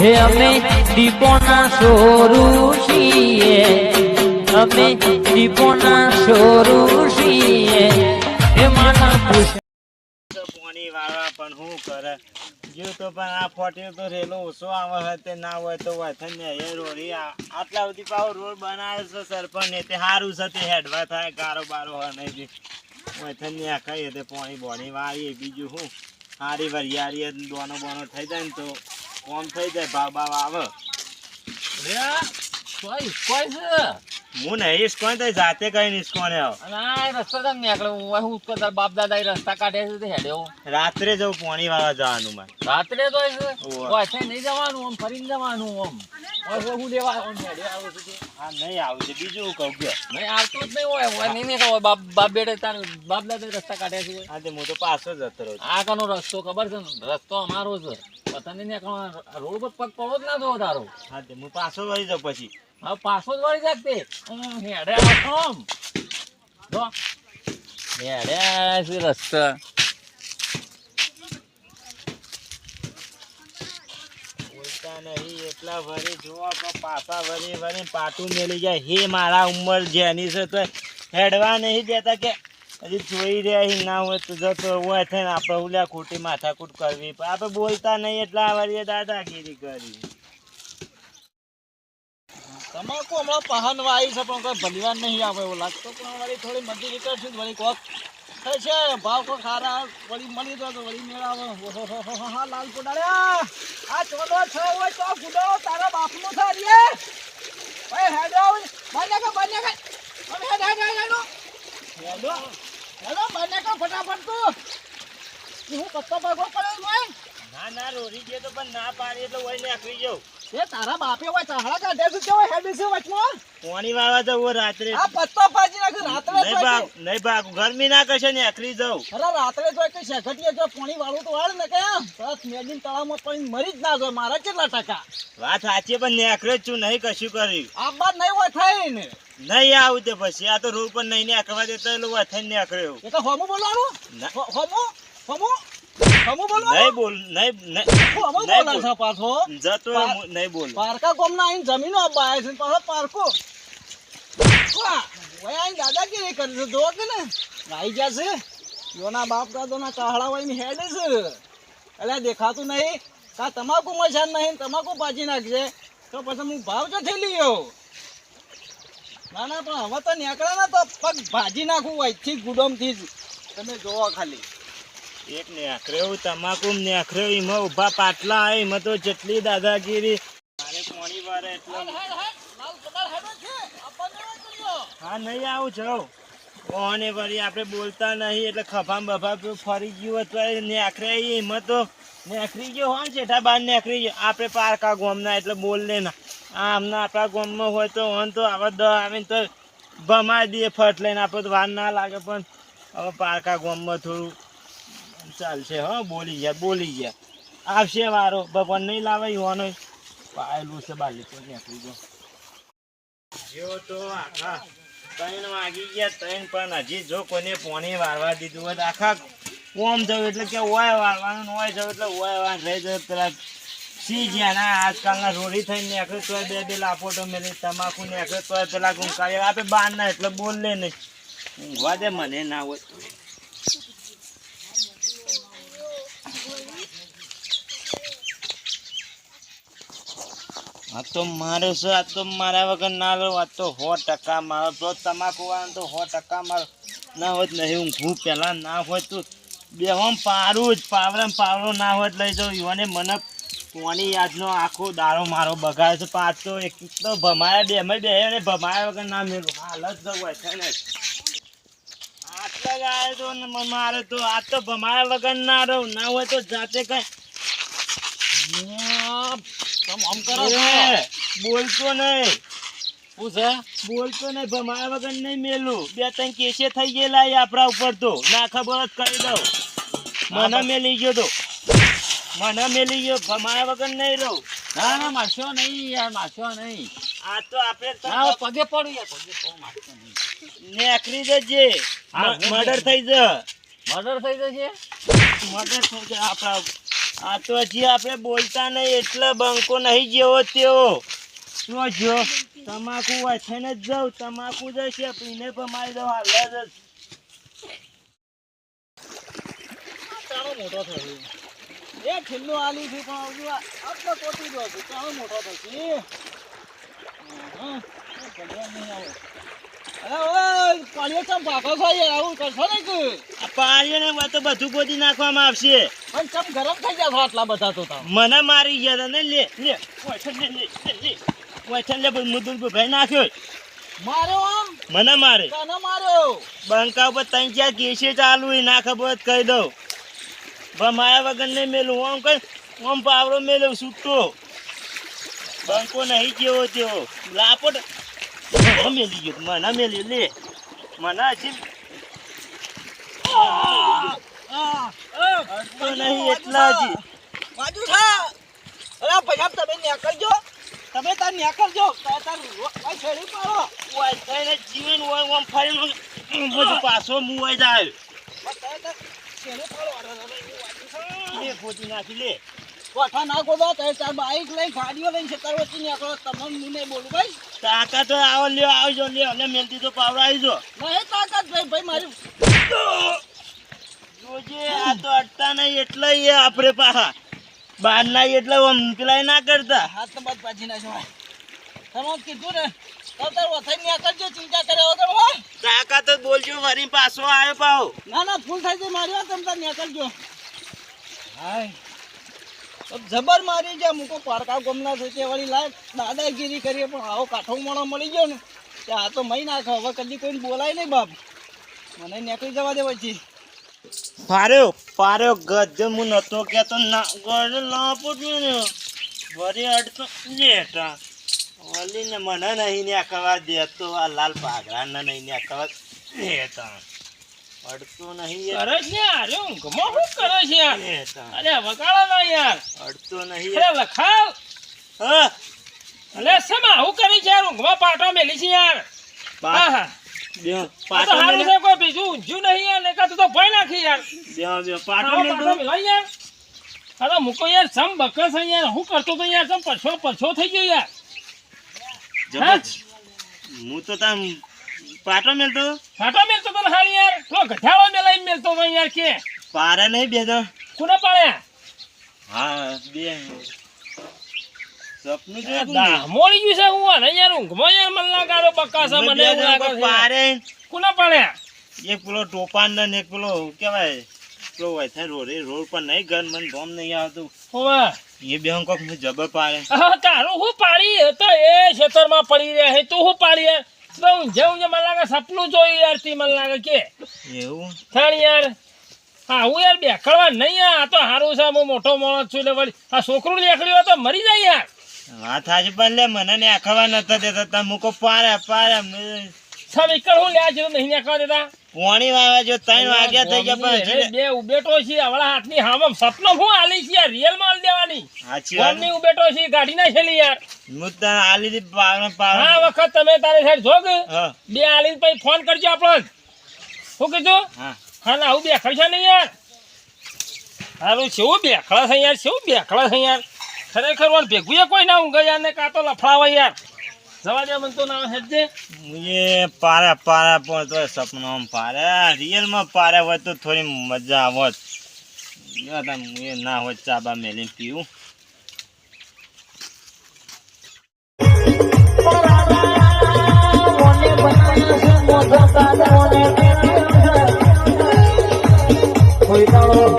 હે અમે દીપોના સોરું છીએ. અમે દીપોના સોરું છીએ. હે માના વાળવા પણ શું કરે? જો તો પણ આ ફોટી તો રેલો ઓછો આવે તે ના હોય તો વથન ને એ રોડી આટલા બધી પાવ રોડ બનાવે છે સરપંચ ને તે સારું છે હેડવા થાય કારો બારો નહીં વથન ને આ કહીએ તે પોણી બોણી વાળીએ. બીજું શું? સારી વરિયાળી દોનો બોનો થઈ જાય ને તો કોમ થઈ જાય ભાવ ભાવ આવે કોઈ કોઈ છે. હું નહીં ઇસ્કોન તો જાતે કઈ ઇસ્કોને આવ. અને આ રસ્તો તમે નીકળે હું હું ઉસકો તાર બાપ દાદા રસ્તા કાઢે છે હેડ્યો રાત્રે જવું પોણી વાળા જવાનું મારે. રાત્રે તો છે. નહીં જવાનું આમ ફરીને જવાનું આમ. હું લેવા આવું હેડે આવું છું. હા નહીં આવું છે. બીજું કહું કે નહીં આવતું જ નહીં હોય. હોય નહીં નીકળે. બાપ બાપ બેડે તાર બાપ દાદા રસ્તા કાઢ્યા છે. હા તે હું તો પાછો જતો રહું આ કનો રસ્તો ખબર છે? ને રસ્તો અમારો છે. પતંગ ને રોડ પર પગ પડો જ ના દો તારો. હા તે હું પાછો વળી જાઉં પછી. હવે પાછો જ નહીં, એટલા વરી જોવા પાછા વરી વરી પાટું મેલી જાય. હે, મારા ઉંમર જેની છે તો હેડવા નહીં દેતા કે હજી જોઈ રહ્યા ના હોય તો જતો હોય થઈને આપણે ઉલ્યા ખોટી માથાકૂટ કરવી. પણ આપણે બોલતા નહીં, એટલા વરી દાદાગીરી કરી. તમાકુ હમણાં પહન આવી છે પણ કોઈ ભલીવાર નહીં આવે એવું લાગતો. પણ વળી થોડી મજૂરી કરશું વળી કોક છે. ભાવ કોઈ ખારા વળી મળી દો તો વળી મેળાવો. હા લાલ પુડાડ્યા આ ચોદો છ હોય તો ગુડો, તારા બાપનો છે રે ઓય, હેડો બને કે બને કે હવે હેડ હેડ હેડ, હેડો. હેડો. બને કે ફટાફટ તો. હું કત્તો ભાગો કરે હોય ના ના રોરી ગયો તો પણ ના પાડી એટલે વળી નાખવી જાઉં. એ તારા બાપે હોય ચાહડા કાઢે છે કેવો હેડ છે વચમાં? પોણી વાળવા જવું રાત્રે. આ પત્તો પાજી નાખ રાત્રે નહીં ભાગ નહીં ભાગ ગરમી ના કરશે ને આખરી જાઉં. અરે રાત્રે જો કે શેખટીએ જો પાણી વાળું તો વાળ ને કે તળાવમાં મરી જ ના જાય મારા કેટલા ટકા? વાત સાચી પણ નેકરે જ છું નહીં કશું કર્યું. આ બાદ નહીં હોય થાય ને. નહીં આવું તે પછી આ તો રોડ પર નહીં નેકવા દેતા એટલે વથન નેકર્યો એ તો હોમું બોલવાનું ના. હો- હોમું. હોમું બોલો નહીં બોલ નહીં નહીં છે પાછો. જતો નહીં બોલ. પારકા ગામના આઈને જમીનો આપવા આવ્યા છે પાછો પારકો. વાહ, આઈને દાદાગીરી કરી છે જો કે ને આવી ગયા છે. યોના બાપ દાદોના ચાહડા હોય હેડે છે. એટલે દેખાતું નહીં. કા તમાકુ મશાન નહીં તમાકુ પાછી નાખશે તો પછી હું ભાવ ચોથી લીયો ના ના પણ હવે તો નીકળે ને તો પગ ભાજી નાખું અહીંથી ગુડોમથી જ. તમે જોવો ખાલી. એક નેકરેવું તમાકુ નેકરેવું એમાં ઊભા પાટલા આવે એમાં તો જેટલી દાદાગીરી. મારે પોણી વારે એટલે હા નહીં આવું છો કોને વળી આપણે બોલતા નહીં એટલે ખફામ બફા ફરી ગયું હોય તો આખરે એમાં તો નેકરી ગયો હોય ને જેઠા બાર નેકરી ગયો. આપણે પારકા ગોમના એટલે બોલ લે ના. આ હમણાં આપણા ગોમમાં હોય તો હોય તો આવા દ આવીને તો ભમાઈ દઈએ ફટ લઈને. આપણે તો વાર ના લાગે પણ હવે પારકા ગોમમાં થોડું ચાલશે, હા, બોલી ગયા બોલી ગયા. આવશે વારો, ભગવાન નહીં લાવે હોનો પાયેલું છે બાલી તો નીકળી ગયો. તો આખા ત્રણ વાગી ગયા, ત્રણ, પણ હજી જો કોને પોણી વારવા દીધું આખા કોમ જવું, એટલે કે ઓય વારવાનું ઓય જવું, એટલે ઓય વાર રહી જાય. પેલા સી જ્યાં ના, આજકાલના રોડી થઈને નીકળે તોય બે બે લાપોટો મેલી, તમાકુ નીકળે તોય પેલા ગુંકાય આપે બાર ના, એટલે બોલ લે નહીં. ઊંઘવા દે, મને ના હોય. આ તો મારે છે, આ તો મારા વગર ના લો આ તો સો ટકા મારો. તો તમાકુ વાળા તો સો ટકા મારો. ના હોત નહીં ઊંઘું પહેલાં ના હોય તો બેવામ પારું જ, પાવરામ પાવરો ના હોય તો લઈ જાઉં. યુવાને મને કોની યાદનો આખો દારો મારો બગાડ્યો છે. પાછો એક તો ભમાયા બે અમે બે અને ભમાયા વગર ના મેળવું હાલ જ હોય છે ને. આટલા જ આવ્યો તો મારે તો આ તો ભમાયા વગર ના રહું. ના હોય તો જાતે કઈ આમ કરો બોલતો નહીં. શું છે બોલતો નહીં ભમાયા વગર નહીં મેલું. બે ત્રણ કેસે થઈ ગયેલા એ આપણા ઉપર તો. ના ખબર જ કરી દઉં. મને મેલી ગયો તો. મને મેલી ગયો ભમાયા વગર નહીં રહું. ના ના મારશો નહીં યાર મારશો નહીં. આ તો આપણે પગે પડું યાર પગે પડું મારશો નહીં. નેકરી જજે. હા, મર્ડર થઈ જ. મર્ડર થઈ જશે? મર્ડર થઈ જાય આપણા આ તો હજી આપણે બોલતા નહીં એટલે બંકો નહીં જેવો તેવો. શું જો તમાકુ છે ને જ જાઉં તમાકુ જશે પીને પણ મારી દઉં હાલ જ. મોટો થશે એ છેલ્લું આલી છે પણ મોટો થશે. ભગવાન નહીં આવે. પાણીઓ ચમ ભાગો છો આવું કરશો ને પાણીઓને તો બધું ગોદી નાખવામાં આવશે. પણ ચમ ગરમ થઈ ગયા આટલા બધા તો. મને મારી ગયા ને લે લે ઓયઠન લે લે લે ઓયઠન લે. મુદુલ ભાઈ નાખ્યો. માર્યો આમ? મને મારે. તને માર્યો? બંકા ઉપર ત્રણ ચાર કેસે ચાલુ ના ખબર કહી દઉં. માયા વગર નહીં મેલું. આમ કઈ આમ પાવડો મેલું છૂટો બંકો નહીં જેવો તેવો. લાપટ. મેલી ગયો મને મેલી લે. મને હજી આ, આ, તો નહીં એટલા હજી બાજુ થા. અરે ભૈયા તમે ન્યા કરજો તમે તાર ન્યા કરજો તાર તાર છેડી પાડો ઓય થઈને જીવન હોય ઓમ ફરીને બધું પાછો મુવાઈ જાય. લે ખોટી નાખી લે કોઠા ના ગોદો તો તાર બાઈક લઈ ગાડીઓ લઈને ખેતર વચ્ચે નીકળો તમને હું નહીં બોલું ભાઈ તાકાત આવો લ્યો આવજો લ્યો અને મેલતી તો પાવડા આવજો નહીં તાકાત ભાઈ ભાઈ મારી આ તો અડતા નહીં એટલે એ આપણે પાહા. બહાર ના એટલે પેલા ના કરતા. હાથ તો બાદ પાછી ના જવાય. તમે કીધું ને તો ચિંતા કર્યા વગર હો. તાકાત જ બોલજો ફરી પાછો આવ્યો પાહો. ના ના ફૂલ થાય છે મારી તમે તાર ન્યા હાય. જબર મારી જાય મૂકો પારકા ગમના છે વળી લાય દાદાગીરી કરીએ પણ આવો કાઠો મોણો મળી ગયો ને તે આ તો મહી નાખો હવે કદી કોઈને બોલાય નહીં બાપ. મને નીકળી જવા દે પછી. પાર્યો પાર્યો ગજ હું નતો કેતો ના ગજ લાપટ્યું ને વરી અડતો નેટા. ઓલી ને મને નહીં ને કવા દેતો આ લાલ પાઘરા ને નહીં ને કવા નેટા. અડતો નહીં અરે કરે છે એવું ઊંઘમાં શું કરે છે અરે વગાડો ના યાર. અડતો નહીં અરે લખાવ. હા. અલે સમા આવું કરી છે યાર? ઊંઘમાં પાટો મેલી છે યાર. હા હા. હારું તો તો હું કરતો તો યાર સમ પરછો પરછો થઈ ગયો યાર. જબરજ હું તો તાર પાટો મેલતો. પાટો મેલતો તો હાલ યાર. પેલો ગઠાળો મેલાઈ મેલતો તો યાર કે. પારે નહીં બે તો કોને હા બે. સપનું જોયું ગયું છે હું અને યાર ઊંઘમાં યાર મને લાગાડો બકાસા? મને એવું બે લાગે જણ છે. પારે કોને પાડ્યા એક પેલો ટોપાન ને એક પેલો કેવાય પેલો વૈથા રોડ રોડ પર નહીં ઘર મને ધોમ નહીં આવતું. હોવે. એ બે કોક હું જબર પાડે. હા તારું હું પાડી? એ તો એ ખેતરમાં પડી રહ્યા છે. તું હું પાડી યાર? તો મને લાગે સપનું જોયું યાર તી મને લાગે કે. એવું? થાણ યાર. હા હું યાર બેકડવા નહીં યાર આ તો સારું છે હું મોટો મોણસ છું એટલે વળી. આ છોકરું નીકળ્યું હોય તો મરી જાય યાર. વાત હાજી પણ લે મને ને આખવા નતા દેતા. તા મુકો પારે પારે સબ એકડ હું છે તો નહીં આખવા દેતા? પોણી વાવે જો ત્રણ વાગ્યા થઈ ગયા પણ બે ઉભેટો છે હવળા હાથની હામાં સપનો હું આલી છે રિયલ માલ દેવાની. સાચી વાત. છે ગાડી ના છેલી યાર. હું તને આલી દી પાવર વખત તમે તારી સાઈડ જોગ. બે આલીને પછી ફોન કરજો આપણો શું કીધું? હા. હા ના આવું બેખડ છે નહીં યાર. હારું કેવું બેખડા છે યાર કેવું બેખડા છે યાર. ખરેખર ઓન ભેગું એ કોઈ ના હું ગયા ને કાં તો લફડાવા યાર. જવા દે મને તો ના હેજે એ પારે પારે પણ તો સપનામાં પારે. રિયલમાં પારે હોય તો થોડી મજા આવત. એ ના હોય ચાબા મેલીને પીવું. કોઈ તાળો